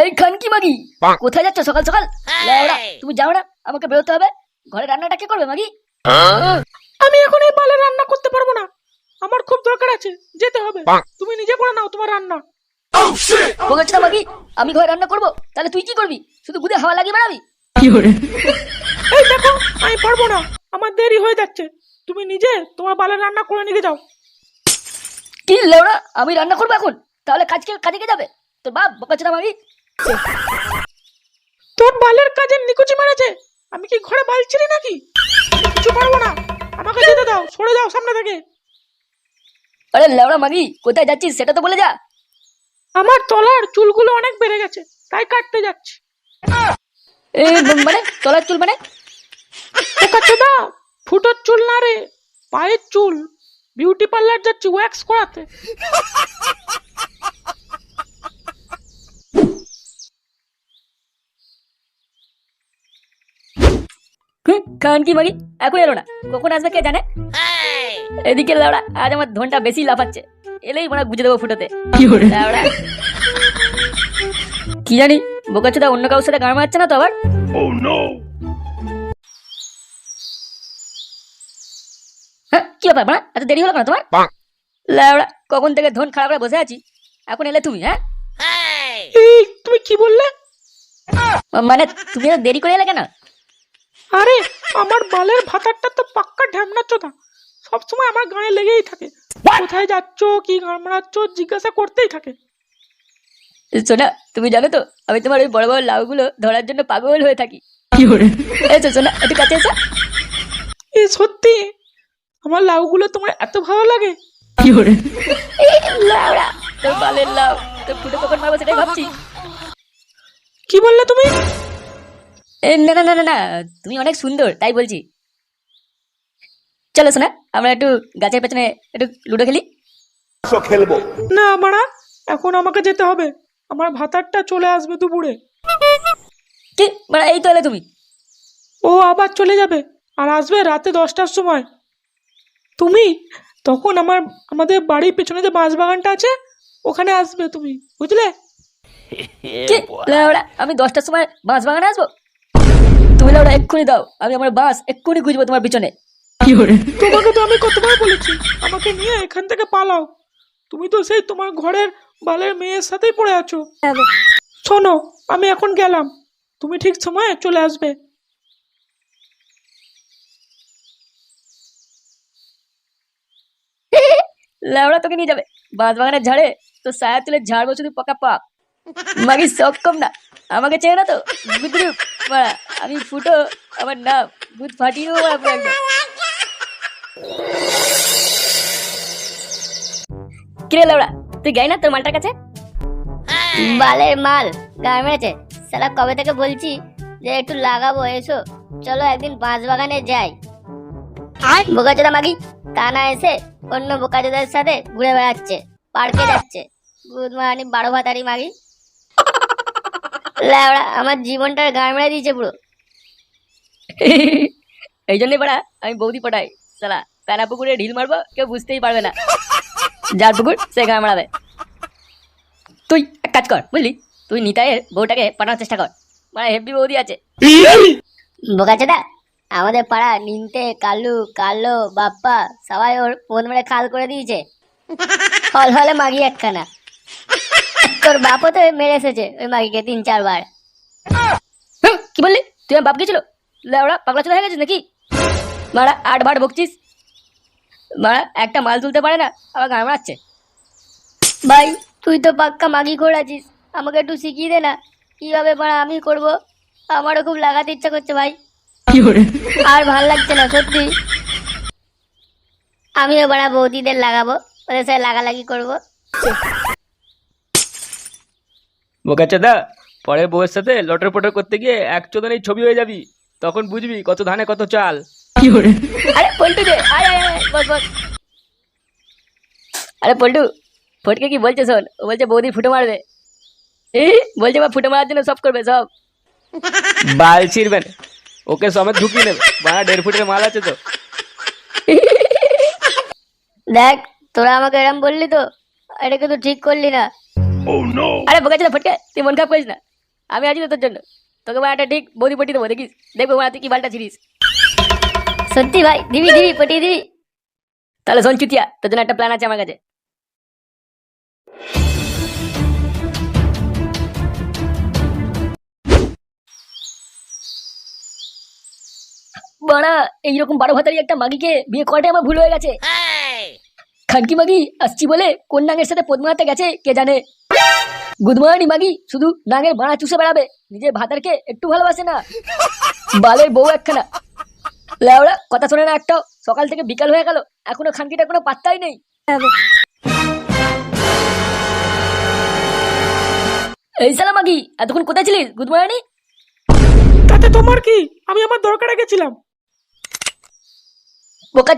এই খানকি মাগি কোথায় যাচ্ছ সকাল সকাল? তুমি যাও না আমাকে বেরোতে হবে। ঘরে রান্নাটা কে করবে মাগি? আমি এখন এই বালে রান্না করতে পারব না। আমার খুব দরকার আছে যেতে হবে। তুমি নিজে করে নাও তোমার রান্না। বলেছ না মাগি আমি ঘরে রান্না করব তাহলে তুই কি করবি? শুধু গুদে হাওয়া লাগিয়ে বেড়াবি? এই দেখো আমি পারব না। আমার দেরি হয়ে যাচ্ছে। তুমি নিজে তোমার বালের রান্না করে নিয়ে যাও। কি লেওড়া আমি রান্না করব এখন? তাহলে কাজকে কাজে যাবে? তোর বাপ না মাগি। তোর বালের কাজে নিকুচি মেরেছে। আমি কি ঘরে বাল ছিলি নাকি? কিছু পারব না। আমাকে যেতে দাও সরে যাও সামনে থেকে। আরে লেওড়া মাগি কোথায় যাচ্ছিস সেটা তো বলে যা। আমার তলার চুলগুলো অনেক বেড়ে গেছে তাই কাটতে যাচ্ছি। এই মানে তলার চুল মানে? দা ফুটোর চুল না রে পায়ের চুল। বিউটি পার্লার যাচ্ছি ওয়্যাক্স করাতে। খান কি মাগি এখন এলো না। কখন আসবে কে জানে? এদিকে লাউড়া আজ আমার ধনটা বেশি লাফাচ্ছে। এলেই মনে হয় বুঝে দেবো ফুটোতে। কি জানি বোকাচোদা অন্য কারোর সাথে গান মারছে না তো আবার? হ্যাঁ কি ব্যাপার মানে এত দেরি হলো কেন তোমার? লাউড়া কখন থেকে ধন খারাপ করে বসে আছি? এখন এলে তুমি হ্যাঁ? এই তুমি কি বললে? মানে তুমি দেরি করে এলে কেন? আরে আমার বালের ভাতারটা তো পাক্কা ঢ্যামনা চোদা। সবসময় আমার গায়ে লেগেই থাকে। কোথায় যাচ্ছ কি গান মারাচ্ছ জিজ্ঞাসা করতেই থাকে। সোনা তুমি জানো তো আমি তোমার ওই বড় বড় লাউগুলো ধরার জন্য পাগল হয়ে থাকি। এসো সোনা একটু কাছে এসো। এ সত্যি? আমার লাউগুলো তোমার এত ভালো লাগে? এই লাউড়া তোর বালের লাউ তোর ফুটে কখন মারবো সেটাই ভাবছি। কি বললে তুমি? না না না না না তুমি অনেক সুন্দর তাই বলছি। চলো শোনা আমরা একটু গাছের পেছনে একটু লুডো খেলি। খেলব। না মারা এখন আমাকে যেতে হবে। আমার ভাতারটা চলে আসবে দুপুরে। কি? মানে এই তো এলে তুমি। ও আবার চলে যাবে আর আসবে রাতে দশটার সময়। তুমি তখন আমার আমাদের বাড়ির পেছনে যে বাঁশ বাগানটা আছে ওখানে আসবে তুমি বুঝলে? কি? আমি দশটার সময় বাঁশ বাগানে আসব? তুমি লাউড়া এক্ষুনি দাও আমি আমার বাঁশ এক্ষুনি খুঁজবো তোমার পিছনে। তোমাকে তো আমি কতবার বলেছি আমাকে নিয়ে এখান থেকে পালাও। তুমি তো সেই তোমার ঘরের বালের মেয়ের সাথেই পড়ে আছো। শোনো আমি এখন গেলাম। তুমি ঠিক সময়ে চলে আসবে। লাউড়া তোকে নিয়ে যাবে। বাঁশ বাগানের ঝাড়ে তো সায়া তুলে ঝাড়বো শুধু পাকা পাক মাগি সব কম না। আমাকে চেয়ে না তো। মারা। আমি ফুটো আমার নাম বুধ ফাটিয়ে দেবো পুরো কিরে লাউড়া তুই গাই না তোর মালটার কাছে? বালের মাল গায়ে মেরেছে সালা কবে থেকে বলছি যে একটু লাগাবো এসো। চলো একদিন বাঁশ বাগানে যাই বোকাচোদা মাগি তা না এসে অন্য বোকাচোদার সাথে ঘুরে বেড়াচ্ছে পার্কে যাচ্ছে। গুড মর্নিং বারো ভাতারি মাগি। ল্যাওড়া আমার জীবনটার গায়ে মেরে দিয়েছে পুরো। এই জন্যই পাড়া আমি বৌদি পটাই। সালা প্যানা পুকুরে ঢিল মারবো কেউ বুঝতেই পারবে না। যার পুকুর সে গাঁ মারাবে। তুই এক কাজ কর বুঝলি? তুই নিতাইয়ের বউটাকে পাঠানোর চেষ্টা কর। মানে হেভি বৌদি আছে। বোকাচোদা আমাদের পাড়া নিনতে কালু কালো বাপ্পা সবাই ওর ফোন মেরে খাল করে দিয়েছে। হল হলে মাগি একখানা। তোর বাপও তো মেরে এসেছে ওই মাগিকে তিন চারবার। হুম, কি বললি? তুই বাপ গেছিল লেওড়া পাগলা চোদা হয়ে গেছিস নাকি? মারা আট ভাট বকছিস। মারা একটা মাল তুলতে পারে না আবার গান মারাচ্ছে ভাই তুই তো পাক্কা মাগি করেছিস আমাকে একটু শিখিয়ে দে না কীভাবে পাড়া আমি করব? আমারও খুব লাগাতে ইচ্ছা করছে ভাই। আর ভালো লাগছে না সত্যি। আমিও বাড়া বৌদিদের লাগাবো ওদের সাথে লাগালাগি করব। বোকাচাদা পরে বউয়ের সাথে লটর পটর করতে গিয়ে এক চোদনেই ছবি হয়ে যাবি। তখন বুঝবি কত ধানে কত চাল। আরে পল্টু আয় আয় বস বস। আরে পল্টু ফটকে কি বলছে শোন? ও বলছে বৌদি ফুটো মারবে। এই বলছে বা ফুটো মারার জন্য সব করবে সব। বাল ছিড়বেন ওকে সমেত ঢুকিয়ে নেবে। বাড়া দেড় ফুটের মাল আছে তো। দেখ তোরা আমাকে এরম বললি তো এটা কিন্তু ঠিক করলি না। আরে বোকা ছিল ফটকে তুই মন খারাপ করিস না। আমি আছি তো তোর জন্য। তোকে বাড়াটা ঠিক বৌদি পটি দেবো দেখিস দেখব বাড়া তুই কি বালটা ছিড়িস সত্যি ভাই দিবি দিবি পটিয়ে দিবি। তাহলে শোন চুতিয়া তোর জন্য একটা প্ল্যান আছে আমার কাছে। বাড়া এইরকম বারো ভাতারি একটা মাগিকে বিয়ে করাটাই আমার ভুল হয়ে গেছে। খানকি মাগি আসছি বলে কোন নাঙের সাথে পদ্মাতে গেছে কে জানে? গুদমানি মাগি শুধু নাঙের বাড়া চুষে বেড়াবে। নিজের ভাতারকে একটু ভালোবাসে না। বালের বউ একখানা। লেওড়া কথা শোনে না একটাও। সকাল থেকে বিকাল হয়ে গেল। এখনও খানকিটা কোনো পাত্তাই নেই। এই সালা মাগি এতক্ষণ কোথায় ছিলিস? গুড মর্নিং তাতে তোমার কি? আমি আমার দরকারে গেছিলাম। বোকার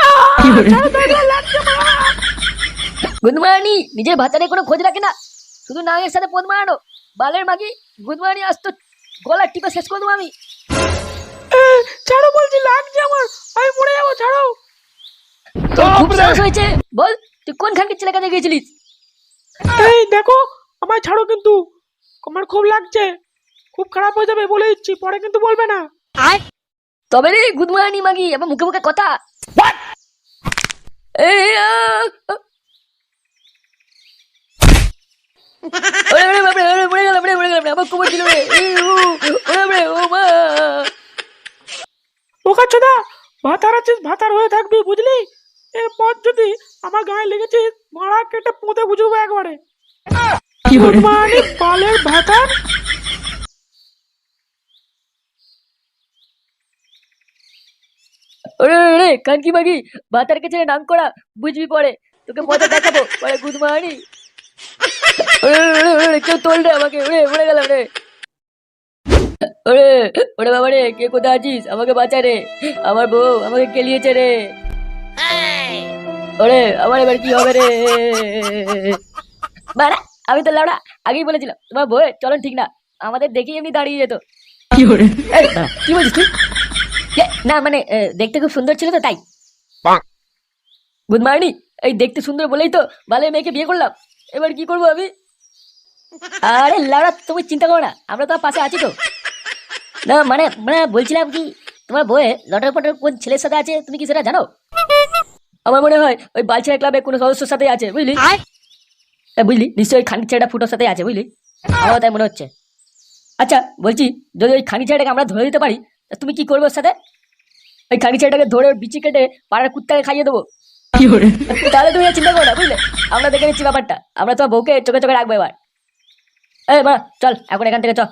মর্নিং নিজের ভাতারে কোনো খোঁজ রাখে না। শুধু নাঙের সাথে পদ মারানো। বালের মাগি গুড মর্নিং আসতো। গলা টিপে শেষ করে দেবো আমি। ছাড়ো বলছি লাগছে আমার। আমি মরে যাব ছাড়ো। খুব সাহস হয়েছে। বল তুই কোন খানকে ছেলে কাছে গিয়েছিলিস? এই দেখো আমায় ছাড়ো কিন্তু। আমার খুব লাগছে। খুব খারাপ হয়ে যাবে বলে দিচ্ছি পরে কিন্তু বলবে না। তবে রে গুড মর্নিং মাগি আমার মুখে মুখে কথা। ভাতার আছিস ভাতার হয়ে থাকবি বুঝলি? এরপর যদি আমার গায়ে লেগেছে মারা কেটে পুঁতে বুঝব একবারে। পালের ভাতার ওরে, ওরে, কানকি মাগি ভাতার কাছে নাম করা বুঝবি পরে। তোকে মজা দেখাবো পরে গুড মর্নিং ওরে, ওরে, ওরে, ওরে, কেউ তোল রে আমাকে ওরে মরে গেলাম রে। ওরে ওরে বাবা রে কে কোথায় আছিস? আমাকে বাঁচা রে। আমার বউ আমাকে কেলিয়েছে রে। ওরে আমার এবার কি হবে রে? বাড়া আমি তো লাউড়া আগেই বলেছিলাম তোমার বউয়ের চলন ঠিক না। আমাদের দেখেই এমনি দাঁড়িয়ে যেত। কি বলছিস তুই? না মানে দেখতে খুব সুন্দর ছিল তো তাই। গুড মর্নিং এই দেখতে সুন্দর বলেই তো ভালো মেয়েকে বিয়ে করলাম। এবার কি করব আমি? আরে লাউড়া তুমি চিন্তা করো না আমরা তো পাশে আছি তো। না মানে মানে বলছিলাম কি তোমার বউয়ে লটার পটার কোন ছেলের সাথে আছে তুমি কি সেটা জানো? আমার মনে হয় ওই বালছেড়া ক্লাবে কোনো সদস্যর সাথে আছে বুঝলি? এ, বুঝলি নিশ্চয়ই খানি ছেলেটা ফুটোর সাথে আছে বুঝলি? আমার তাই মনে হচ্ছে। আচ্ছা বলছি যদি ওই খানি ছেলেটাকে আমরা ধরে দিতে পারি তুমি কি করবে ওর সাথে? ওই খানি ছেলেটাকে ধরে ওর বিচি কেটে পাড়ার কুত্তাকে খাইয়ে দেবো। তাহলে তুমি চিন্তা করো না বুঝলে? আমরা দেখে নিচ্ছি ব্যাপারটা। আমরা তো বউকে চোখে চোখে রাখব এবার। এই মা চল এখন এখান থেকে চ।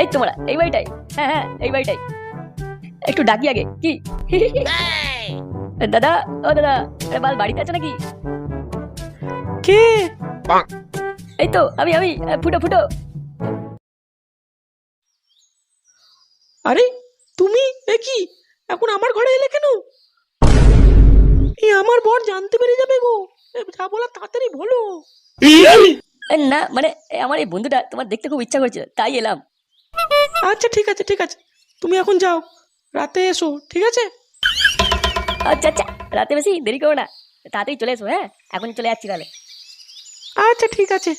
এই তোমরা এই বাড়িটাই। হ্যাঁ হ্যাঁ এই বাড়িটাই। একটু ডাকি আগে কি? দাদা ও দাদা। বাল বাড়িতে আছে নাকি? কে? এই তো আমি আমি ফুটো ফুটো। আরে তুমি? এ কি? এখন আমার ঘরে এলে কেন? এই আমার বর জানতে পেরে যাবে গো। যা বলা তাড়াতাড়ি বলো। না মানে এ, আমার এই বন্ধুটা তোমার দেখতে খুব ইচ্ছা করছে তাই এলাম। আচ্ছা ঠিক আছে ঠিক আছে। তুমি এখন যাও। রাতে এসো ঠিক আছে? আচ্ছা আচ্ছা রাতে বেশি দেরি করো না। তাড়াতাড়ি চলে এসো হ্যাঁ? এখন চলে যাচ্ছি তাহলে। আচ্ছা ঠিক আছে।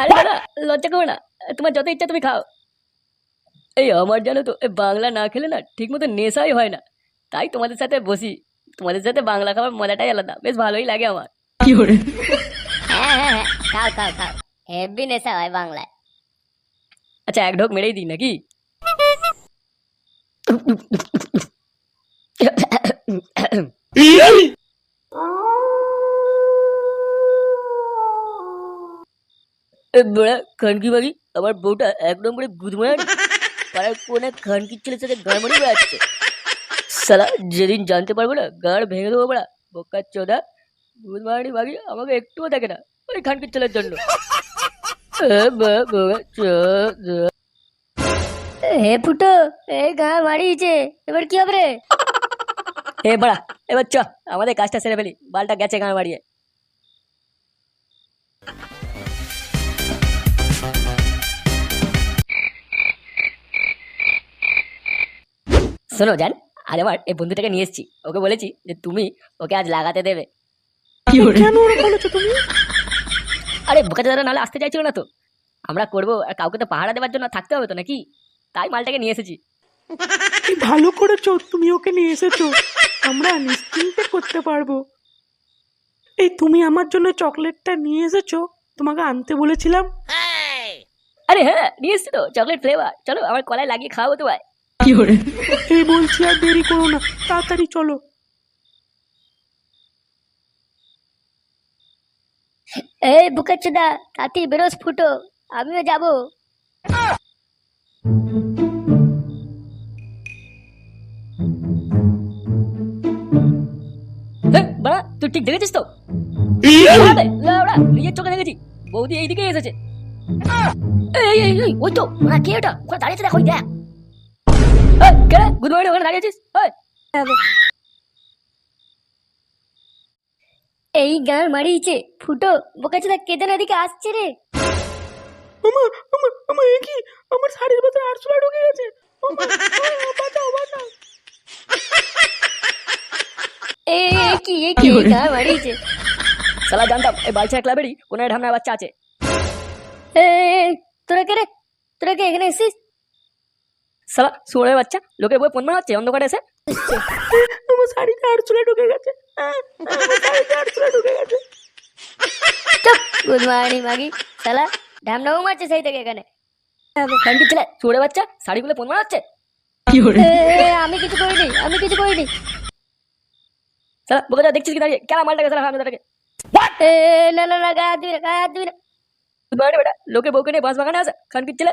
আরে দাদা লজ্জা করো না। তোমার যত ইচ্ছা তুমি খাও। এই আমার জানো তো এ বাংলা না খেলে না ঠিক মতো নেশাই হয় না। তাই তোমাদের সাথে বসি। তোমাদের সাথে বাংলা খাবার মজাটাই আলাদা। বেশ ভালোই লাগে আমার। হ্যাঁ হ্যাঁ হ্যাঁ খাও খাও খাও। হেভি হয় বাংলায়। আচ্ছা এক ঢোক মেরেই দিই নাকি? বড়া, খানকি বাগি আমার বউটা এক নম্বরে গুদমায় পাড়ার কোনে খানকির ছেলের সাথে গাড়মারি বেড়াচ্ছে। সালা যেদিন জানতে পারব না, গাড় ভেঙে দেবো বড়া। বোকার চোদা গুদমারি বাগি আমাকে একটুও দেখে না, ওই খানকির ছেলের জন্য। হে ফুটো এই গা মারিয়েছে এবার কি হবে রে? এ বাড়া এবার চ আমাদের কাজটা সেরে ফেলি। বালটা গেছে গান বাড়িয়ে শোনো জান আর আমার এই বন্ধুটাকে নিয়ে এসেছি। ওকে বলেছি যে তুমি ওকে আজ লাগাতে দেবে। কেন বলেছ তুমি? আরে বোকা দাদা নাহলে আসতে চাইছিল না তো। আমরা করব আর কাউকে তো পাহারা দেওয়ার জন্য থাকতে হবে তো নাকি? তাই মালটাকে নিয়ে এসেছি। কি ভালো করেছ তুমি ওকে নিয়ে এসেছ। আমরা নিশ্চিন্তে করতে পারব। এই তুমি আমার জন্য চকলেটটা নিয়ে এসেছ? তোমাকে আনতে বলেছিলাম। আরে হ্যাঁ নিয়ে এসছি তো চকলেট ফ্লেভার চলো আমার কলায় লাগিয়ে খাওয়াবো তো ভাই এই বলছি আর দেরি করো না তাড়াতাড়ি চলো। এই বুকের বুকাচুদা তাতি বেরোস ফুটো আমিও যাব। বাড়া তুই ঠিক দেখেছিস তো? নিজের চোখে দেখেছি। বৌদি এইদিকে এসেছে। এই এই এই ওই তো ওরা কে ওটা ওখানে দাঁড়িয়েছে দেখ ওই দেখ? গুড মর্নিং ওখানে দাঁড়িয়েছিস ওই এই গান মারিয়েছে। ফুটো বুকাচুদা কেদার এদিকে আসছে রে। এ কি? আমার শাড়ির ভেতরে আরশোলা ঢুকে গেছে। ওমা, বাঁচাও বাঁচাও। এ এ, কি এ কি এই গান মারিয়েছে। জানতাম এই বালছা ক্লাবেরই কোনো এক ঢামনার বাচ্চা আছে। এ এ, তোরা কে রে? তোরা কে এখানে এসেছিস? সালা শুয়োরের বাচ্চা লোকের বই পণ্য হচ্ছে অন্ধকারে এসে। আমার শাড়িতে আরশোলা ঢুকে গেছে। আ, শাড়িতে আরশোলা ঢুকে গেছে। গুড মর্নিং মাগি। শালা ঢামনাও মারছে সেই থেকে এখানে। থ্যাংক ছেলে শুয়োরের বাচ্চা শাড়িগুলো পণ্য হচ্ছে এ, এ, আমি কিছু করিনি আমি কিছু করিনি। সালা বোকা দেখছিস কি দাঁড়িয়ে? কেলা মালটাকে সালা হামদাটাকে এ, না না না গায়ে হাত দিবি না গায়ে হাত দিবি না। গুড মর্নিং বেটা লোকে বউকে নিয়ে বাঁশ বাগানে আছে খান ছেলে।